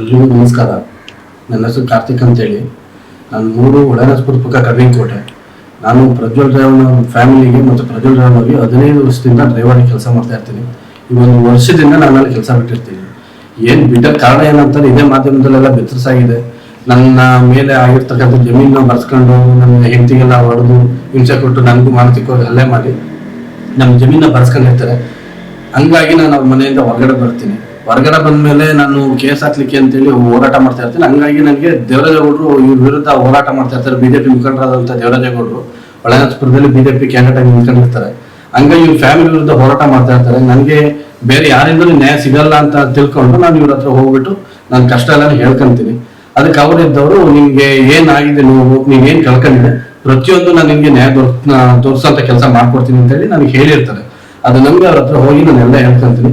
ಎಲ್ರಿಗೂ ನಮಸ್ಕಾರ. ನನ್ನ ಹೆಸರು ಕಾರ್ತಿಕ್ ಅಂತೇಳಿ. ನಾನು ಮೂರು ಒಳನಸ್ಪುರ ಪಕ್ಕ ಕೋಟೆ ನಾನು ಪ್ರಜ್ವಲ್ ಡ್ರೈವರ್ನ ಫ್ಯಾಮಿಲಿಗೆ ಮತ್ತು ಪ್ರಜ್ವಲ್ ಡ್ರೈವರ್ಗೆ ಹದಿನೈದು ವರ್ಷದಿಂದ ಡ್ರೈವರಿಗೆ ಕೆಲಸ ಮಾಡ್ತಾ ಇರ್ತೀನಿ. ಈ ಒಂದು ವರ್ಷದಿಂದ ನಾನು ಅಲ್ಲಿ ಕೆಲಸ ಬಿಟ್ಟಿರ್ತೀನಿ. ಏನು ಬಿಟ್ಟ ಕಾರಣ ಏನಂತಾರೆ ಇದೇ ಮಾಧ್ಯಮದಲ್ಲೆಲ್ಲ ಬೆತ್ತರಿಸಾಗಿದೆ ನನ್ನ ಮೇಲೆ ಆಗಿರ್ತಕ್ಕಂಥ ಜಮೀನ ಬರ್ಸ್ಕೊಂಡು ನನ್ನ ಹೆಂಡತಿಗೆಲ್ಲ ಹೊಡೆದು ಹಿಂಸೆ ಕೊಟ್ಟು ನನಗೂ ಮಾನಸಿಕವಾಗಿ ಹಲ್ಲೆ ಮಾಡಿ ನಮ್ಮ ಜಮೀನ ಬರ್ಸ್ಕೊಂಡಿರ್ತಾರೆ. ಹಂಗಾಗಿ ನಾನು ಅವ್ರ ಮನೆಯಿಂದ ಹೊರಗಡೆ ಬರ್ತೀನಿ. ಹೊರಗಡೆ ಬಂದ್ಮೇಲೆ ನಾನು ಕೇಸ್ ಹಾಕ್ಲಿಕ್ಕೆ ಅಂತೇಳಿ ಹೋರಾಟ ಮಾಡ್ತಾ ಇರ್ತೀನಿ. ಹಂಗಾಗಿ ನನಗೆ ದೇವರಾಜೇಗೌಡರು ಇವ್ರ ವಿರುದ್ಧ ಹೋರಾಟ ಮಾಡ್ತಾ ಇರ್ತಾರೆ. ಬಿಜೆಪಿ ಮುಖಂಡರಾದಂಥ ದೇವರಾಜೇಗೌಡರು ಒಳನಾಥಪುರದಲ್ಲಿ ಬಿಜೆಪಿ ಕ್ಯಾಂಡಿಡೇಟ್ ಆಗಿ ನಿಂತ್ಕೊಂಡಿರ್ತಾರೆ. ಹಂಗಾಗಿ ಇವ್ರ ಫ್ಯಾಮಿಲಿ ವಿರುದ್ಧ ಹೋರಾಟ ಮಾಡ್ತಾ ಇರ್ತಾರೆ. ನನಗೆ ಬೇರೆ ಯಾರಿಂದಲೂ ನ್ಯಾಯ ಸಿಗಲ್ಲ ಅಂತ ತಿಳ್ಕೊಂಡು ನಾನು ಇವ್ರ ಹತ್ರ ಹೋಗ್ಬಿಟ್ಟು ನನ್ನ ಕಷ್ಟ ಎಲ್ಲ ಹೇಳ್ಕೊಂತೀನಿ. ಅದಕ್ಕೆ ಅವರಿದ್ದವರು ನಿಮ್ಗೆ ಏನಾಗಿದೆ ನೋವು? ನೀವೇನು ಕಳ್ಕೊಂಡಿದೆ? ಪ್ರತಿಯೊಂದು ನಾನು ನಿಮ್ಗೆ ನ್ಯಾಯ ತೋರಿಸೋಂಥ ಕೆಲಸ ಮಾಡ್ಕೊಡ್ತೀನಿ ಅಂತೇಳಿ ನನಗೆ ಹೇಳಿರ್ತಾರೆ. ಅದು ನಮ್ಗೆ ಅವ್ರ ಹತ್ರ ಹೋಗಿ ನಾನು ಎಲ್ಲ ಹೇಳ್ಕೊಂತೀನಿ.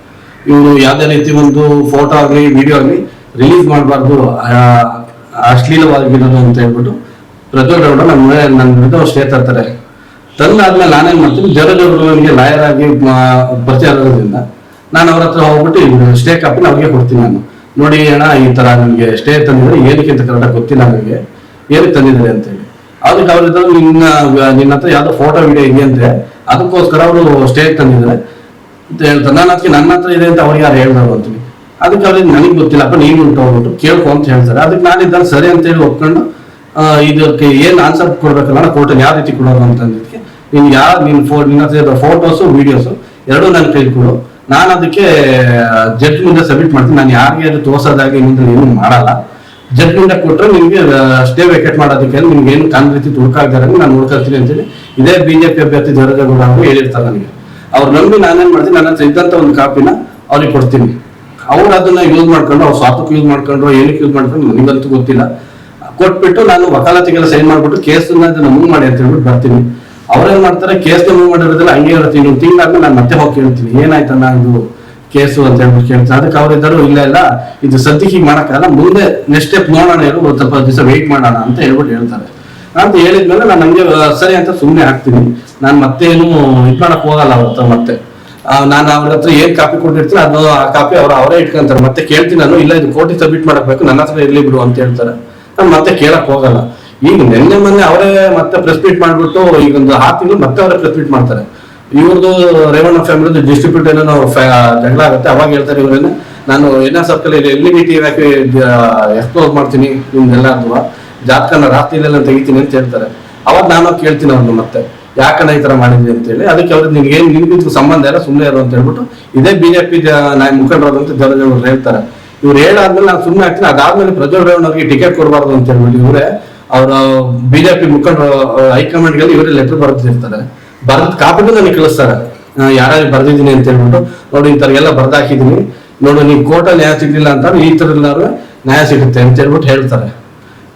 ಇವರು ಯಾವುದೇ ರೀತಿ ಒಂದು ಫೋಟೋ ಆಗಲಿ ವಿಡಿಯೋ ಆಗಲಿ ರಿಲೀಸ್ ಮಾಡಬಾರ್ದು ಅಶ್ಲೀಲವಾಗಿರೋದು ಅಂತ ಹೇಳ್ಬಿಟ್ಟು ಪ್ರಜ್ವಲ್ ಗೌಡ ಮೇಲೆ ನನ್ನ ವಿರುದ್ಧ ಸ್ಟೇ ತರ್ತಾರೆ. ತಂದಾದ್ಮೇಲೆ ನಾನೇನ್ ಮಾಡ್ತೀನಿ ಜಡಜವರು ನನಗೆ ಲಾಯರ್ ಆಗಿ ಪರಿಚಯ ಇರೋದ್ರಿಂದ ನಾನು ಅವ್ರ ಹತ್ರ ಹೋಗ್ಬಿಟ್ಟು ಸ್ಟೇ ಕಾಪಿನ ಅವ್ರಿಗೆ ಕೊಡ್ತೀನಿ ನಾನು. ನೋಡಿ ಅಣ್ಣ, ಈ ತರ ನನಗೆ ಸ್ಟೇ ತಂದಿದ್ರೆ ಏನಕ್ಕೆ ಅಂತ ಗೊತ್ತಿಲ್ಲ ನನಗೆ ಏನಕ್ಕೆ ತಂದಿದ್ದಾರೆ ಅಂತೇಳಿ ಅದಕ್ಕೆ ಅವ್ರ ನಿನ್ನ ನಿನ್ನ ಹತ್ರ ಯಾವ್ದೋ ಫೋಟೋ ವಿಡಿಯೋ ಇದೆಯಂತೆ ಅದಕ್ಕೋಸ್ಕರ ಅವರು ಸ್ಟೇ ತಂದಿದ್ದಾರೆ. ಅಂತ ಅದಕ್ಕೆ ನನ್ನ ಹತ್ರ ಇದೆ ಅಂತ ಅವ್ರಿಗೆ ಯಾರು ಹೇಳ್ದಾರು ಅಂತೀವಿ. ಅದಕ್ಕೆ ಅವ್ರಿಗೆ ನನಗೆ ಗೊತ್ತಿಲ್ಲಪ್ಪ ನೀನು ಉಂಟು ಹೋಗ್ಬಿಟ್ಟು ಕೇಳ್ಕೊ ಅಂತ ಹೇಳ್ತಾರೆ. ಅದಕ್ಕೆ ನಾನು ಇದ್ದಾಗ ಸರಿ ಅಂತೇಳಿ ಒಪ್ಕೊಂಡು ಆ, ಇದಕ್ಕೆ ಏನು ಆನ್ಸರ್ ಕೊಡ್ಬೇಕಲ್ಲ ನಾನು ಕೋರ್ಟಲ್ಲಿ ಯಾವ ರೀತಿ ಕೊಡೋದು ಅಂತಂದಿದ್ದಕ್ಕೆ ನೀನು ಯಾವ ನಿನ್ನ ಫೋ ನಿನ್ನ ಹತ್ರ ಫೋಟೋಸು ವೀಡಿಯೋಸು ಎರಡೂ ನನ್ನ ಕೈ ಕೊಡು. ನಾನು ಅದಕ್ಕೆ ಜಡ್ಜ್ ಮುಂದೆ ಸಬ್ಮಿಟ್ ಮಾಡ್ತೀನಿ. ನಾನು ಯಾರಿಗೆ ಅದು ತೋರ್ಸೋದಾಗಿ ಇನ್ನೊಂದು ಏನು ಮಾಡಲ್ಲ. ಜಡ್ಜ್ ಮುಂದೆ ಕೊಟ್ಟರೆ ನಿಮಗೆ ಸ್ಟೇ ವೇಕೆಟ್ ಮಾಡೋದಕ್ಕೆ ನಿಮ್ಗೆ ಏನು ಕಾನ್ ರೀತಿ ತುಡುಕಾಗ್ದಾರೆ ನಾನು ನೋಡ್ಕೊಳ್ತೀನಿ ಅಂತೇಳಿ ಇದೇ ಬಿಜೆಪಿ ಅಭ್ಯರ್ಥಿ ದೇವರಾಜೇಗೌಡ ಅವರು ಹೇಳಿರ್ತಾರೆ ನನಗೆ. ಅವ್ರು ನಂಬಿ ನಾನೇನ್ ಮಾಡ್ತೀನಿ ನನ್ನ ಹತ್ರ ಒಂದು ಕಾಪಿನ ಅವ್ರಿಗೆ ಕೊಡ್ತೀನಿ. ಅವ್ರು ಅದನ್ನ ಯೂಸ್ ಮಾಡ್ಕೊಂಡು ಅವ್ರು ಸ್ವಾತಕ್ಕೆ ಯೂಸ್ ಮಾಡ್ಕೊಂಡ್ರು, ಏನಕ್ಕೆ ಯೂಸ್ ಮಾಡ್ಕೊಂಡು ನನಗಂತೂ ಗೊತ್ತಿಲ್ಲ. ಕೊಟ್ಬಿಟ್ಟು ನಾನು ವಕಾಲತಿಗೆಲ್ಲ ಸೈನ್ ಮಾಡ್ಬಿಟ್ಟು ಕೇಸನ್ನ ಮೂವ್ ಮಾಡಿ ಅಂತ ಹೇಳ್ಬಿಟ್ಟು ಬರ್ತೀನಿ. ಅವ್ರೇನ್ ಮಾಡ್ತಾರೆ ಕೇಸ್ ಮೂವ್ ಮಾಡಿರೋದಿಲ್ಲ ಹಂಗೆ ಇರುತ್ತೆ. ಇನ್ನೊಂದು ತಿಂಗಳಾದ್ಮೇಲೆ ನಾನು ಮತ್ತೆ ಹೋಗಿ ಕೇಳ್ತೀನಿ. ಏನಾಯ್ತಣ್ಣ ಇದು ಕೇಸು ಅಂತ ಹೇಳ್ಬಿಟ್ಟು ಕೇಳ್ತೀನಿ. ಅದಕ್ಕೆ ಅವ್ರಿದ್ದರು, ಇಲ್ಲ ಇಲ್ಲ, ಇದು ಸದ್ಯಕ್ಕೆ ಹೀಗೆ ಮಾಡಕ್ಕಾಗಲ್ಲ. ಮುಂದೆ ನೆಕ್ಸ್ಟ್ ಸ್ಟೆಪ್ ನೋಡೋಣ ಇರು ಸ್ವಲ್ಪ ದಿವಸ ವೆಯ್ಟ್ ಮಾಡೋಣ ಅಂತ ಹೇಳ್ಬಿಟ್ಟು ಹೇಳ್ತಾರೆ. ಅಂತ ಹೇಳಿದ್ಮೇಲೆ ನಾನು ಹಂಗೆ ಸರಿ ಅಂತ ಸುಮ್ಮನೆ ಹಾಕ್ತೀನಿ. ನಾನು ಮತ್ತೇನು ಇದು ಮಾಡಕ್ ಹೋಗಲ್ಲ ಅವ್ರ ಮತ್ತೆ. ನಾನು ಅವ್ರ ಹತ್ರ ಏನ್ ಕಾಪಿ ಕೊಟ್ಟಿರ್ತೀನಿ ಅದು ಆ ಕಾಪಿ ಅವ್ರು ಅವರೇ ಇಟ್ಕೊಂತಾರೆ. ಮತ್ತೆ ಕೇಳ್ತೀನಿ ನಾನು, ಇಲ್ಲ ಇದು ಕೋಟಿ ಸಬ್ಮಿಟ್ ಮಾಡಬೇಕು ನನ್ನ ಹತ್ರ ಇರ್ಲಿ ಬಿಡು ಅಂತ ಹೇಳ್ತಾರೆ. ನಾನು ಮತ್ತೆ ಕೇಳಕ್ ಹೋಗಲ್ಲ. ಈಗ ನಿನ್ನೆ ಮೊನ್ನೆ ಅವರೇ ಮತ್ತೆ ಪ್ರೆಸ್ ಮೀಟ್ ಮಾಡ್ಬಿಟ್ಟು ಈಗ ಒಂದು ಆರು ತಿಂಗಳು ಮತ್ತೆ ಅವರೇ ಪ್ರೆಸ್ ಮೀಟ್ ಮಾಡ್ತಾರೆ. ಇವ್ರದ್ದು ರೇವಣ್ಣ ಫ್ಯಾಮಿಲಿದು ಡಿಸ್ಟ್ರಿಬ್ಯೂಟ್ ಏನೋ ಜಗಳ ಆಗುತ್ತೆ. ಅವಾಗ ಹೇಳ್ತಾರೆ ಇವ್ರೇನೆ, ನಾನು N S circle L E ಹಾಕಿ ಎಕ್ಸ್ಪ್ಲೋರ್ ಮಾಡ್ತೀನಿ ನಿಮ್ದೆಲ್ಲ ಅಥವಾ ಜಾತಕನ ರಾತ್ರಿಯಲ್ಲೆಲ್ಲ ತೆಗಿತೀನಿ ಅಂತ ಹೇಳ್ತಾರೆ. ಅವಾಗ ನಾನು ಕೇಳ್ತೀನಿ ಅವ್ರನ್ನ ಮತ್ತೆ, ಯಾಕಣ್ಣ ಈ ತರ ಮಾಡಿದ್ವಿ ಅಂತ ಹೇಳಿ. ಅದಕ್ಕೆ ಅವ್ರಿಗೆ ನಿನ್ಗೆ ಏನ್ ನಿನ್ಗಿದ್ಕು ಸಂಬಂಧ ಇಲ್ಲ ಸುಮ್ಮನೆ ಇರೋ ಅಂತ ಹೇಳ್ಬಿಟ್ಟು, ಇದೇ ಬಿಜೆಪಿ ನಾಯಕ ಮುಖಂಡರಾದಂತ ದೇವರಾಜ್ ಹೇಳ್ತಾರೆ. ಇವ್ರು ಹೇಳಾದ್ಮೇಲೆ ನಾನು ಸುಮ್ಮನೆ ಆಗ್ತೀನಿ. ಅದಾದ್ಮೇಲೆ ಪ್ರಜ್ವಲ್ ರೇವಣ್ಣ ಅವ್ರಿಗೆ ಟಿಕೆಟ್ ಕೊಡಬಾರ್ದು ಅಂತ ಹೇಳ್ಬಿಟ್ಟು ಇವರೇ, ಅವರ ಬಿಜೆಪಿ ಮುಖಂಡರು ಹೈಕಮಾಂಡ್ಗೆ ಇವರೇ ಲೆಟರ್ ಬರ್ದಿರ್ತಾರೆ. ಬರ್ದ್ ಕಾಪಿನೂ ನನಗೆ ಕಳಿಸ್ತಾರೆ. ಯಾರು ಬರ್ದಿದ್ದೀನಿ ಅಂತ ಹೇಳ್ಬಿಟ್ಟು, ನೋಡಿ ಇಂಥವ್ರಿಗೆಲ್ಲ ಬರ್ದಾಕಿದೀನಿ ನೋಡು ನೀವು ಕೋರ್ಟಲ್ಲಿ ನ್ಯಾಯ ಸಿಗ್ಲಿಲ್ಲ ಅಂತ ಈ ಥರ ನ್ಯಾಯ ಸಿಗುತ್ತೆ ಅಂತ ಹೇಳ್ಬಿಟ್ಟು ಹೇಳ್ತಾರೆ.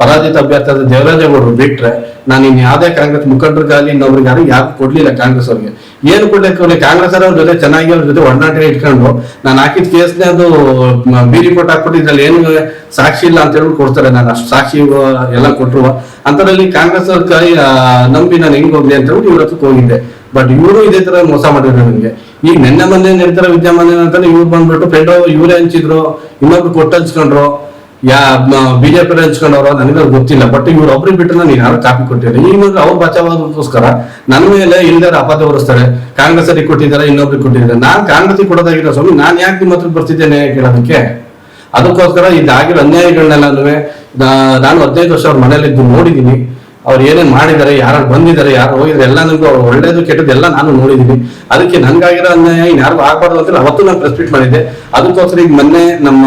ಪರಾಜಿತ ಅಭ್ಯರ್ಥಿ ದೇವರಾಜೇಗೌಡರು ಬಿಟ್ರೆ ನಾನು ಇನ್ ಯಾವುದೇ ಕಾಂಗ್ರೆಸ್ ಮುಖಂಡರಿಗಾಗಲಿ ಇನ್ನೊಬ್ರಿಗಾಗಲಿ ಯಾರು ಕೊಡ್ಲಿಲ್ಲ ಕಾಂಗ್ರೆಸ್ ಅವ್ರಿಗೆ. ಏನು ಕೊಡ್ಲಿಕ್ಕೆ ಕಾಂಗ್ರೆಸ್ ಅವ್ರ ಜೊತೆ ಚೆನ್ನಾಗಿ ಅವ್ರ ಜೊತೆ ಒಡನಾಟ ಇಟ್ಕೊಂಡು ನಾನು ಹಾಕಿದ ಕೇಸ್ನೇ ಅದು ಬಿ ರಿಪೋರ್ಟ್ ಹಾಕ್ಬಿಟ್ಟು ಇದ್ರಲ್ಲಿ ಏನು ಸಾಕ್ಷಿ ಇಲ್ಲ ಅಂತ ಹೇಳ್ಬಿಟ್ಟು ಕೊಡ್ತಾರೆ. ನಾನು ಅಷ್ಟು ಸಾಕ್ಷಿ ಎಲ್ಲ ಕೊಟ್ಟರು ಅಂತರಲ್ಲಿ ಕಾಂಗ್ರೆಸ್ ಅವ್ರ ಕೈ ನಂಬಿ ನಾನು ಹೆಂಗ್ ಹೋಗ್ಲಿ ಅಂತ ಹೇಳ್ಬಿಟ್ಟು ಇವ್ರ ಹತ್ರಕ್ಕೆ ಹೋಗಿದ್ದೆ. ಬಟ್ ಇವರು ಇದೇ ತರ ಮೋಸ ಮಾಡಿದ್ರು ನನಗೆ. ಈಗ ನಿನ್ನೆ ಮೊನ್ನೆ ಹೇಳ್ತಾರೆ ವಿದ್ಯಮಾನ ಅಂತ ಇವ್ರು ಬಂದ್ಬಿಟ್ಟು ಫ್ರೆಂಡ್ ಇವರೇ ಹಂಚಿದ್ರು, ಇನ್ನೊಬ್ರು ಕೊಟ್ಟು ಹಂಚ್ಕೊಂಡ್ರು ಯಾ ಬಿಜೆಪಿ ಹಂಚ್ಕೊಂಡವ್ರು ನನಗೆ ಗೊತ್ತಿಲ್ಲ ಬಟ್ ಇವ್ರು ಒಬ್ರಿಗೆ ಬಿಟ್ಟು ನಾನು ಯಾರು ಕಾಪಿ ಕೊಟ್ಟಿಲ್ಲ. ಈಗ ಅವ್ರು ಬಚಾವಾಗೋಸ್ಕರ ನನ್ನ ಮೇಲೆ ಅಪಾದ ಹೊರಿಸ್ತಾರೆ ಕಾಂಗ್ರೆಸ್ ಅಲ್ಲಿ ಕೊಟ್ಟಿದ್ದಾರೆ, ಇನ್ನೊಬ್ರಿಗೆ ಕೊಟ್ಟಿದ್ದಾರೆ. ನಾನ್ ಕಾಂಗ್ರೆಸ್ ಕೊಡೋದಾಗಿರೋ ಸ್ವಾಮಿ, ನಾನ್ ಯಾಕೆ ನಿಮ್ಮ ಹತ್ರ ಬರ್ತಿದ್ದೇನೆ ಕೇಳೋದಕ್ಕೆ? ಅದಕ್ಕೋಸ್ಕರ ಇದಾಗಿರೋ ಅನ್ಯಾಯಗಳನ್ನೆಲ್ಲನೂ ನಾ- ನಾನು ಹದಿನೈದು ವರ್ಷ ಅವ್ರ ಮನೇಲಿದ್ದು ನೋಡಿದ್ದೀನಿ ಅವ್ರು ಏನೇನ್ ಮಾಡಿದ್ದಾರೆ ಯಾರು ಬಂದಿದ್ದಾರೆ, ಯಾರು ಹೋಗಿದ್ರೆ ಎಲ್ಲ ನನಗೂ ಅವ್ರು ಒಳ್ಳೇದು, ಕೆಟ್ಟದ್ದು ಎಲ್ಲ ನಾನು ನೋಡಿದ್ದೀನಿ ಅದಕ್ಕೆ ನನ್ಗಾಗಿರೋ ಅನ್ಯಾಯ ಇನ್ಯಾರಿಗೂ ಆಗಬಾರ್ದು ಅಂತ ಅವತ್ತು ನಾನು ಪ್ರೆಸ್ಪೀಟ್ ಮಾಡಿದ್ದೆ. ಅದಕ್ಕೋಸ್ಕರ ಈಗ ಮೊನ್ನೆ ನಮ್ಮ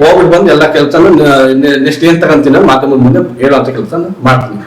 ಹೋಗ್ಬಿಟ್ಟು ಬಂದು ಎಲ್ಲ ಕೆಲಸನ ನೆಕ್ಸ್ಟ್ ಏನ್ ತಗೊಂತೀನಿ ಮಾಧ್ಯಮದ ಮುಂದೆ ಹೇಳೋಂಥ ಕೆಲಸ ಮಾಡ್ತೀನಿ.